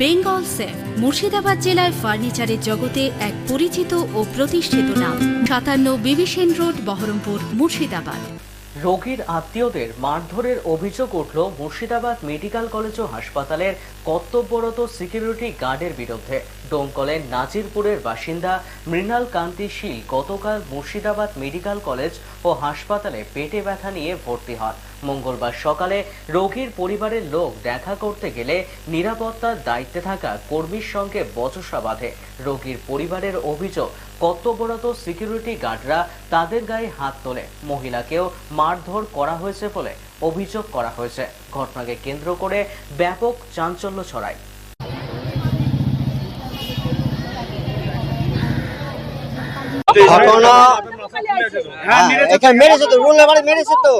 Bengal safe, Murshidabad জেলায় ফার্নিচারের জগতে এক পরিচিত ও প্রতিষ্ঠিত নাম। সাতান্ন বিবিসেন রোড, বহরমপুর, মুর্শিদাবাদ। রোগীর আত্মীয়দের মারধরের অভিযোগ উঠল মুর্শিদাবাদ মেডিকেল কলেজ ও হাসপাতালের কর্তব্যরত সিকিউরিটি গার্ডের বিরুদ্ধে। ডোমকলের নাজিরপুরের বাসিন্দা মৃণাল কান্তি শীল গতকাল মুর্শিদাবাদ মেডিকেল কলেজ ও হাসপাতালে পেটে ব্যথা নিয়ে ভর্তি হন। মঙ্গলবার সকালে রোগীর পরিবারের লোক দেখা করতে গেলে নিরাপত্তার দায়িত্বে থাকা কর্মীর সঙ্গে বচসা বাঁধে। রোগীর পরিবারের অভিযোগ, কর্তব্যরত সিকিউরিটি গার্ডরা তাদের গায়ে হাত তোলে। মহিলাকেও মারধর করা হয়েছে বলে অভিযোগ করা হয়েছে। ঘটনাকে কেন্দ্র করে ব্যাপক চাঞ্চল্য ছড়ায়। হ্যাঁ, এখানে মেরেছে তো রুল মেরেছে তো।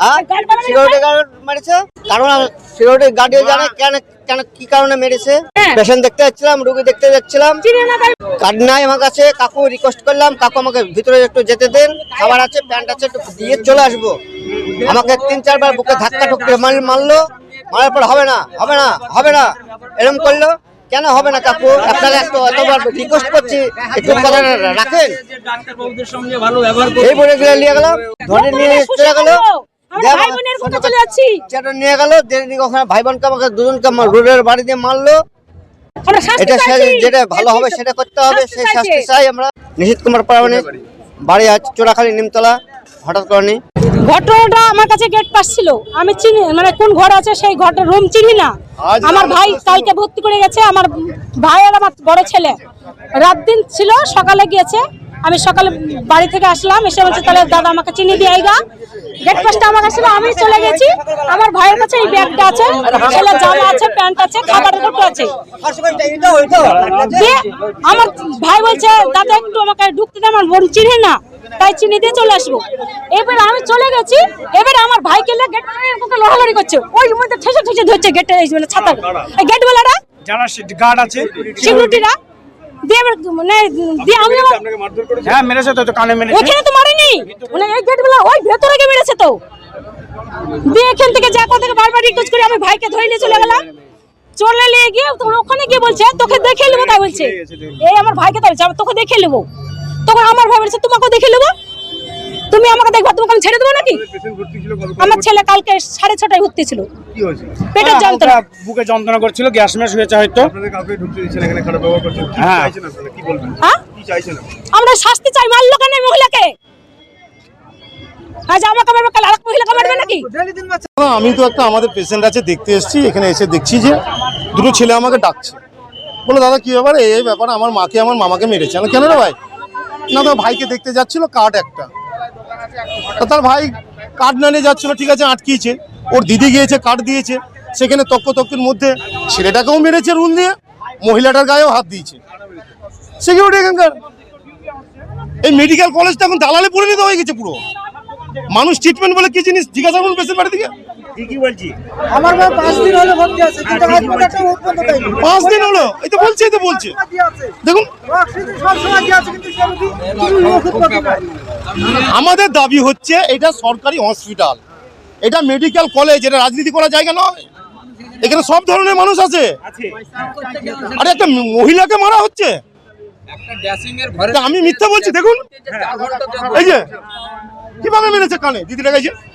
হ্যাঁ সিকিউরিটি গার্ড মেরেছে। কারণ সিকিউরিটি গার্ড জানে কেন কেন কি কারণে মেরেছে। পেশেন্ট দেখতে যাচ্ছিলাম রুগী দেখতে যাচ্ছিলাম। কার্ড নাই আমার কাছে কাকু রিকোয়েস্ট করলাম কাকু আমাকে ভিতরে একটু যেতে দেন। খাবার আছে প্যান্ট আছে একটু দিয়ে চলে আসব। আমাকে তিন চারবার বুকে ধাক্কা মার মারলো। মারার পর হবে না হবে না হবে না। এরম করল। কেন হবে না কাকু? আপনাকে একটু এতবার রিকোয়েস্ট করছি একটু কথা রাখেন। এই বলে গেলে নিয়ে গেল ধরে নিয়ে চলে গেল। নিয়ে গেল ওখানে ভাই বোনকে আমাকে দুজনকে রোডের বাড়ি দিয়ে মারলো। এটা যেটা ভালো হবে সেটা করতে হবে সেই শাস্তি চাই আমরা। নিশিত কুমার বাড়ি আছে চোরাখালী নিমতলা হঠাৎ করেনি ঘটনাটা আমার কাছে গেট পাস ছিল আমি চিনি মানে কোন ঘর আছে সেই ঘরটা রুম চিনি না। আমার ভাই কালকে ভর্তি করে গেছে আমার ভাই আর আমার বড় ছেলে। রাত দিন ছিল সকালে গিয়েছে। আমি সকালে বাড়ি থেকে আসলাম এসে বলছে তাহলে দাদা আমাকে চিনি দিয়ে আইগা। গেট পাসটা আমার কাছে আমি চলে গেছি। আমার ভাইয়ের কাছে এই ব্যাগটা আছে ছেলের জামা আছে প্যান্ট আছে খাবারের কৌটো আছে। আমার ভাই বলছে দাদা একটু আমাকে ঢুকতে দে আমার বোন চিনি না তাই চিনি দিয়ে চলে আসব। এবার আমি চলে গেছি এবারে আমার ভাইকে গেট লড়ালড়ি করছে। ওই মধ্যে ঠেসে ঠেসে ধরছে গেটে মানে ছাতা গেট বেলাটা যারা গার্ড আছে সিকিউরিটিরা দিয়ে মানে দিয়ে আমি হ্যাঁ মেরেছে তো তো কানে মেরেছে। ওখানে তো মারেনি। মানে এই গেট ওই ভেতরে গিয়ে মেরেছে তো। দিয়ে এখান থেকে যা কথা বারবার রিকোয়েস্ট করে আমি ভাইকে ধরে নিয়ে চলে গেলাম। চলে নিয়ে গিয়ে তখন ওখানে গিয়ে বলছে তোকে দেখে নেব তাই বলছে। এই আমার ভাইকে তাই তোকে দেখে নেব। তখন আমার ভাই বলছে তোমাকে দেখে নেব? তুমি আমাকে দেখবা তোমাকে আমি ছেড়ে দেবো নাকি? আমার ছেলে কালকে সাড়ে ছটায় ভর্তি ছিল। পেটের যন্ত্রণা। বুকে যন্ত্রণা করছিল গ্যাস ম্যাস হয়েছে হয়তো। আপনাদের কাউকে ঢুকতে দিচ্ছেন এখানে খারাপ ব্যবহার করছেন। কি হ্যাঁ। হ্যাঁ? আমরা শাস্তি চাই মারলো কেন মহিলাকে? আজ আমাকে মারবে কাল আরেক মহিলাকে মারবে নাকি? আমি তো একটা আমাদের পেশেন্ট আছে দেখতে এসেছি এখানে এসে দেখছি যে দুটো ছেলে আমাকে ডাকছে। বলে দাদা কি ব্যাপার? এই ব্যাপার আমার মাকে আমার মামাকে মেরেছে। আমি কেন রে ভাই? না তো ভাইকে দেখতে যাচ্ছিল কার্ড একটা। তার ভাই কার্ড না নিয়ে যাচ্ছিল, ঠিক আছে, আটকিয়েছে। ওর দিদি গিয়েছে কাঠ দিয়েছে। সেখানে তক্ক তক্কের মধ্যে ছেলেটাকেও মেরেছে রুল দিয়ে, মহিলাটার গায়েও হাত দিয়েছে। সিকিউরিটি এখানকার। এই মেডিকেল কলেজটা এখন দালালে পরিণত হয়ে গেছে পুরো। মানুষ ট্রিটমেন্ট বলে কি জিনিস? জিজ্ঞাসা করুন পেশেন্ট বাড়ি থেকে। ঠিকই বলছি? আমার মা পাঁচ দিন হলে ভর্তি আছে কিন্তু আজ পর্যন্ত উৎপন্ন দেয়নি পাঁচ দিন হলো? এই তো বলছে এই তো বলছে। দেখুন। আমাদের দাবি হচ্ছে এটা সরকারি হসপিটাল। এটা মেডিকেল কলেজ এটা রাজনীতি করা জায়গা নয়। এখানে সব ধরনের মানুষ আছে। আরে একটা মহিলাকে মারা হচ্ছে। আমি মিথ্যা বলছি দেখুন। এই যে কীভাবে মেরেছে কানে? দিদিটা গেছে আরে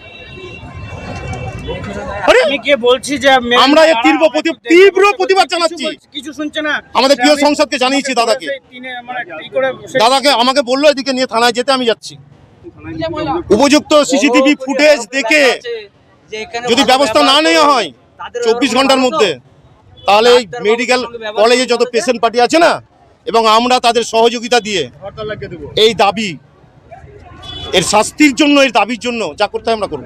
আমি কে বলছি যে আমরা এর তীব্র তীব্র প্রতিবাদ জানাচ্ছি। কিছু শুনছে না। আমাদের প্রিয় সংসদকে জানিয়েছি দাদাকে। মানে দাদাকে আমাকে বলল এদিকে নিয়ে থানায় যেতে আমি যাচ্ছি। উপযুক্ত সিসিটিভি ফুটেজ দেখে যদি ব্যবস্থা না নেওয়া হয় চব্বিশ ঘণ্টার মধ্যে তাহলে এই মেডিকেল কলেজে যত পেশেন্ট পার্টি আছে না এবং আমরা তাদের সহযোগিতা দিয়ে এই দাবি এর শাস্তির জন্য এর দাবির জন্য যা করতে হয় আমরা করব।